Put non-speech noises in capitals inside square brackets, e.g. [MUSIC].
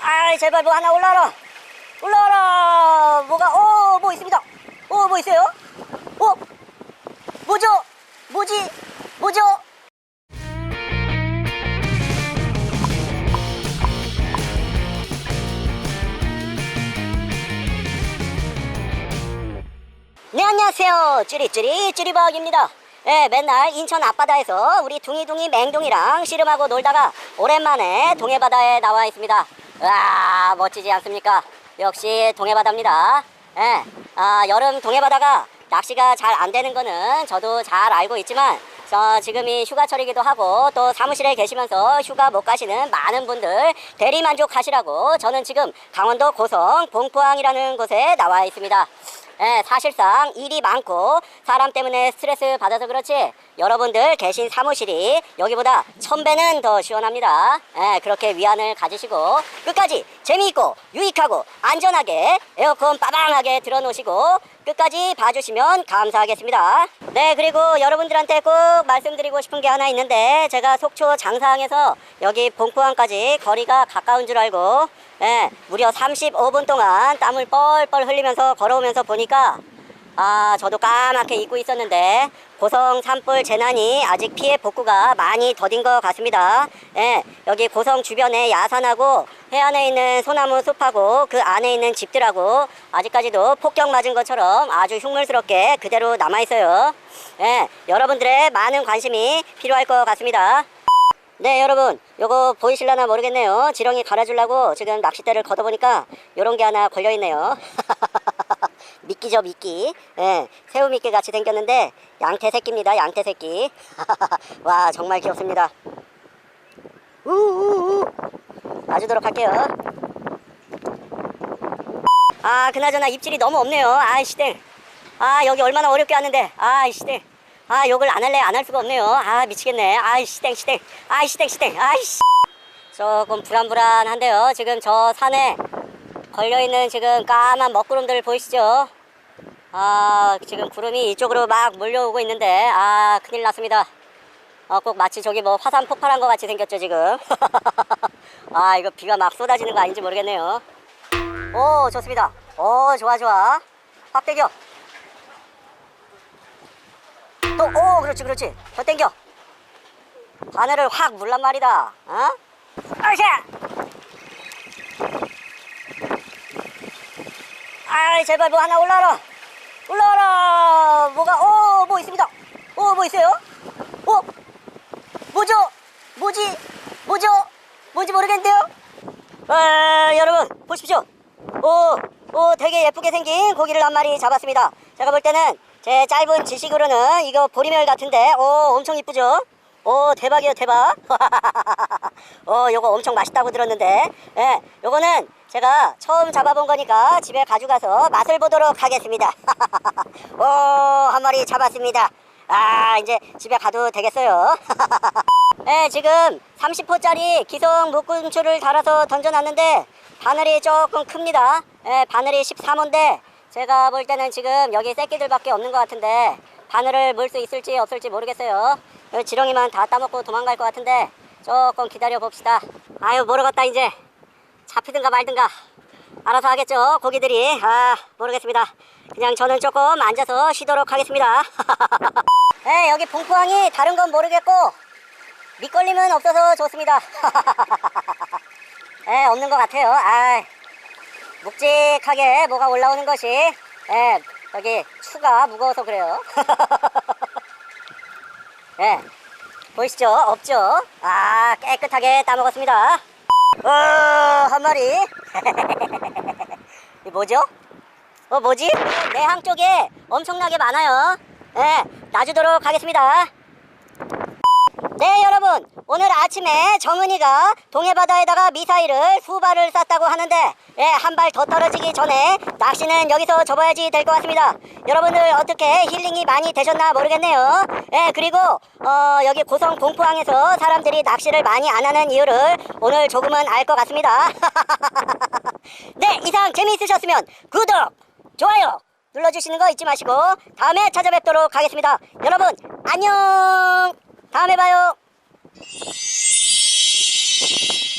아이 제발 뭐 하나 올라와라. 올라와라. 뭐가 어뭐 있습니다. 어뭐 있어요? 어? 뭐죠? 뭐지? 뭐죠? 네 안녕하세요. 쭈리쭈리 쭈리박입니다 네 맨날 인천 앞바다에서 우리 둥이둥이 맹둥이랑 씨름하고 놀다가 오랜만에 동해바다에 나와 있습니다. 와 멋지지 않습니까? 역시 동해바다입니다. 예, 아, 여름 동해바다가 낚시가 잘 안 되는 거는 저도 잘 알고 있지만 저 지금이 휴가철이기도 하고 또 사무실에 계시면서 휴가 못 가시는 많은 분들 대리 만족하시라고 저는 지금 강원도 고성 봉포항이라는 곳에 나와 있습니다. 예, 사실상 일이 많고 사람 때문에 스트레스 받아서 그렇지 여러분들 계신 사무실이 여기보다 천 배는 더 시원합니다. 예, 그렇게 위안을 가지시고 끝까지 재미있고 유익하고 안전하게 에어컨 빠방하게 들어놓으시고 끝까지 봐주시면 감사하겠습니다. 네, 그리고 여러분들한테 꼭 말씀드리고 싶은 게 하나 있는데 제가 속초 장사항에서 여기 봉포항까지 거리가 가까운 줄 알고 예, 무려 35분 동안 땀을 뻘뻘 흘리면서 걸어오면서 보니까 아, 저도 까맣게 잊고 있었는데 고성 산불 재난이 아직 피해 복구가 많이 더딘 것 같습니다. 예, 여기 고성 주변에 야산하고 해안에 있는 소나무 숲하고 그 안에 있는 집들하고 아직까지도 폭격 맞은 것처럼 아주 흉물스럽게 그대로 남아 있어요. 예, 여러분들의 많은 관심이 필요할 것 같습니다. 네 여러분 요거 보이실려나 모르겠네요 지렁이 갈아주려고 지금 낚싯대를 걷어보니까 요런 게 하나 걸려있네요 [LAUGHS] 미끼죠 미끼. 예, 새우 미끼 같이 생겼는데 양태 새끼입니다 양태 새끼. [LAUGHS] 와 정말 귀엽습니다. 우우우. 놔주도록 할게요. 아 그나저나 입질이 너무 없네요. 아이씨 땡아 여기 얼마나 어렵게 왔는데. 아이씨 땡아 욕을 안 할래 안 할 수가 없네요. 아 미치겠네. 아이 시댕 시댕 아이 시댕 시댕 아이씨. 조금 불안불안한데요. 지금 저 산에 걸려있는 지금 까만 먹구름들 보이시죠 아 지금 구름이 이쪽으로 막 몰려오고 있는데 아 큰일 났습니다 어, 꼭 마치 저기 뭐 화산 폭발한 것 같이 생겼죠 지금 [LAUGHS] 아 이거 비가 막 쏟아지는 거 아닌지 모르겠네요 오 좋습니다 오 좋아 좋아 확 대겨 또, 오, 그렇지, 그렇지. 더 땡겨. 바늘을 확 물란 말이다. 어? 아샤! 아이, 제발 뭐 하나 올라와라. 올라와라. 뭐가, 오, 뭐 있습니다. 오, 뭐 있어요? 오, 뭐죠? 뭐지? 뭐죠? 뭔지 모르겠는데요? 아, 여러분, 보십시오. 오, 오, 되게 예쁘게 생긴 고기를 한 마리 잡았습니다. 제가 볼 때는 제 짧은 지식으로는 이거 보리멸 같은데, 오, 엄청 이쁘죠? 오, 대박이에요, 대박. [LAUGHS] 어, 요거 엄청 맛있다고 들었는데, 예, 요거는 제가 처음 잡아본 거니까 집에 가져가서 맛을 보도록 하겠습니다. [LAUGHS] 오, 한 마리 잡았습니다. 아, 이제 집에 가도 되겠어요. 네, [LAUGHS] 지금 30호짜리 기성 묶음줄을 달아서 던져놨는데 바늘이 조금 큽니다. 네, 바늘이 13호인데 제가 볼 때는 지금 여기 새끼들밖에 없는 것 같은데 바늘을 물 수 있을지 없을지 모르겠어요. 지렁이만 다 따먹고 도망갈 것 같은데 조금 기다려 봅시다. 아유 모르겠다 이제 잡히든가 말든가 알아서 하겠죠 고기들이 아 모르겠습니다. 그냥 저는 조금 앉아서 쉬도록 하겠습니다. [LAUGHS] 네, 여기 봉포항이 다른 건 모르겠고 밑걸림은 없어서 좋습니다. [LAUGHS] 예, 없는 것 같아요. 아, 묵직하게 뭐가 올라오는 것이, 예, 여기 추가 무거워서 그래요. 예, [LAUGHS] 보이시죠? 없죠? 아, 깨끗하게 따먹었습니다. 어, 한 마리. [LAUGHS] 이 뭐죠? 어, 뭐지? 내항 쪽에 엄청나게 많아요. 예, 놔주도록 하겠습니다. 네 여러분 오늘 아침에 정은이가 동해바다에다가 미사일을 수발을 쐈다고 하는데 예, 한 발 더 떨어지기 전에 낚시는 여기서 접어야지 될 것 같습니다. 여러분들 어떻게 힐링이 많이 되셨나 모르겠네요. 예, 그리고 어, 여기 고성 공포항에서 사람들이 낚시를 많이 안 하는 이유를 오늘 조금은 알 것 같습니다. [LAUGHS] 네 이상 재미있으셨으면 구독 좋아요 눌러주시는 거 잊지 마시고 다음에 찾아뵙도록 하겠습니다. 여러분 안녕! 다음에 봐요. Thank you